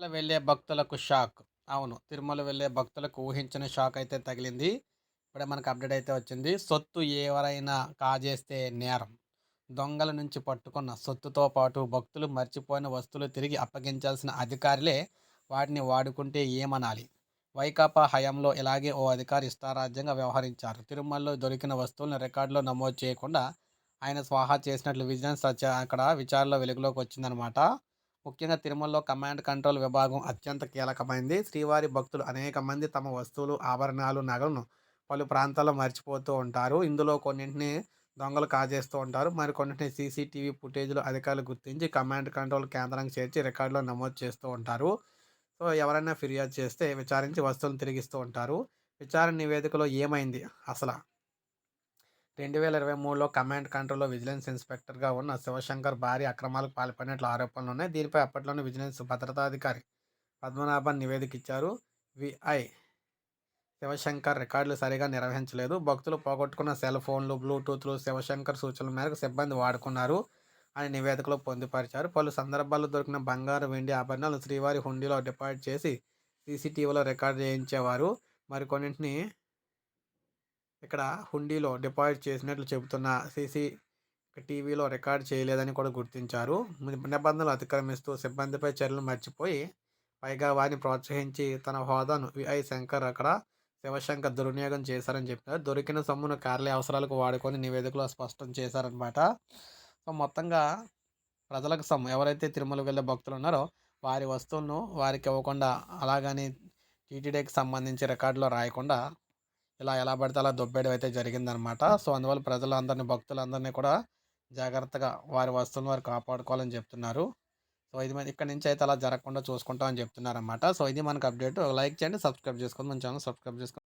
తిరుమల వెళ్ళే భక్తులకు షాక్. అవును తిరుమల వెళ్ళే భక్తులకు ఊహించని షాక్ అయితే తగిలింది. ఇప్పుడే మనకు అప్డేట్ అయితే వచ్చింది. సొత్తు ఎవరైనా కాజేస్తే నేరం. దొంగల నుంచి పట్టుకున్న సొత్తుతో పాటు భక్తులు మర్చిపోయిన వస్తువులు తిరిగి అప్పగించాల్సిన అధికారులే వాటిని వాడుకుంటే ఏమనాలి? వైకాపా హయాంలో ఇలాగే ఓ అధికారి ఇష్టారాజ్యంగా వ్యవహరించారు. తిరుమలలో దొరికిన వస్తువులను రికార్డులో నమోదు చేయకుండా ఆయన స్వాహా చేసినట్లు విజిలెన్స్ అక్కడ విచారణలో వెలుగులోకి వచ్చిందనమాట ముఖ్యంగా తిరుమలలో కమాండ్ కంట్రోల్ విభాగం అత్యంత కీలకమైంది. శ్రీవారి భక్తులు అనేక మంది తమ వస్తువులు ఆభరణాలు నగలను పలు ప్రాంతాల్లో మర్చిపోతూ ఉంటారు. ఇందులో కొన్నింటిని దొంగలు కాజేస్తూ ఉంటారు. మరి కొన్నింటిని సీసీటీవీ ఫుటేజ్లు అధికారులు గుర్తించి కమాండ్ కంట్రోల్ కేంద్రానికి చేర్చి రికార్డులో నమోదు చేస్తూ ఉంటారు. సో ఎవరైనా ఫిర్యాదు చేస్తే విచారించి వస్తువులను తిరిగిస్తూ ఉంటారు. విచారణ నివేదికలో ఏమైంది? అసలు రెండు వేల ఇరవై మూడులో కమాండ్ కంట్రోల్లో విజిలెన్స్ ఇన్స్పెక్టర్గా ఉన్న శివశంకర్ భారీ అక్రమాలకు పాల్పడినట్లు ఆరోపణలు ఉన్నాయి దీనిపై అప్పట్లోనే విజిలెన్స్ భద్రతాధికారి పద్మనాభన్ నివేదిక ఇచ్చారు విఐ శివశంకర్ రికార్డులు సరిగా నిర్వహించలేదు. భక్తులు పోగొట్టుకున్న సెల్ ఫోన్లు బ్లూటూత్లు శివశంకర్ సూచనల మేరకు సిబ్బంది వాడుకున్నారు అని నివేదికలో పొందుపరిచారు. పలు సందర్భాల్లో దొరికిన బంగారు వెండి ఆభరణాలు శ్రీవారి హుండీలో డిపాజిట్ చేసి సీసీటీవీలో రికార్డు చేయించేవారు. మరికొన్నింటిని ఇక్కడ హుండీలో డిపాజిట్ చేసినట్లు చెబుతున్న సీసీ టీవీలో రికార్డ్ చేయలేదని కూడా గుర్తించారు. నిబంధనలు అతిక్రమిస్తూ సిబ్బందిపై చర్యలు మర్చిపోయి పైగా వారిని ప్రోత్సహించి తన హోదాను విఐ శంకర్ అక్కడ శివశంకర్ దుర్వినియోగం చేశారని చెప్పారు. దొరికిన సొమ్మును కార్యాలయ అవసరాలకు వాడుకొని నివేదికలో స్పష్టం చేశారనమాట సో మొత్తంగా ప్రజలకు సొమ్ము ఎవరైతే తిరుమల వెళ్ళే భక్తులు ఉన్నారో వారి వస్తువులను వారికి ఇవ్వకుండా అలాగని టీటీడీకి సంబంధించి రికార్డులో రాయకుండా ఇలా ఎలా పడితే అలా దొబ్బేయడం అయితే జరిగిందనమాట. సో అందువల్ల ప్రజలందరినీ భక్తులందరినీ కూడా జాగ్రత్తగా వారి వస్తువులను వారు కాపాడుకోవాలని చెప్తున్నారు. సో ఇది మన ఇక్కడ నుంచి అయితే అలా జరగకుండా చూసుకుంటామని చెప్తున్నారన్నమాట సో ఇది మనకు అప్డేట్. లైక్ చేయండి సబ్స్క్రైబ్ చేసుకోండి. మన ఛానల్ సబ్స్క్రైబ్ చేసుకోండి.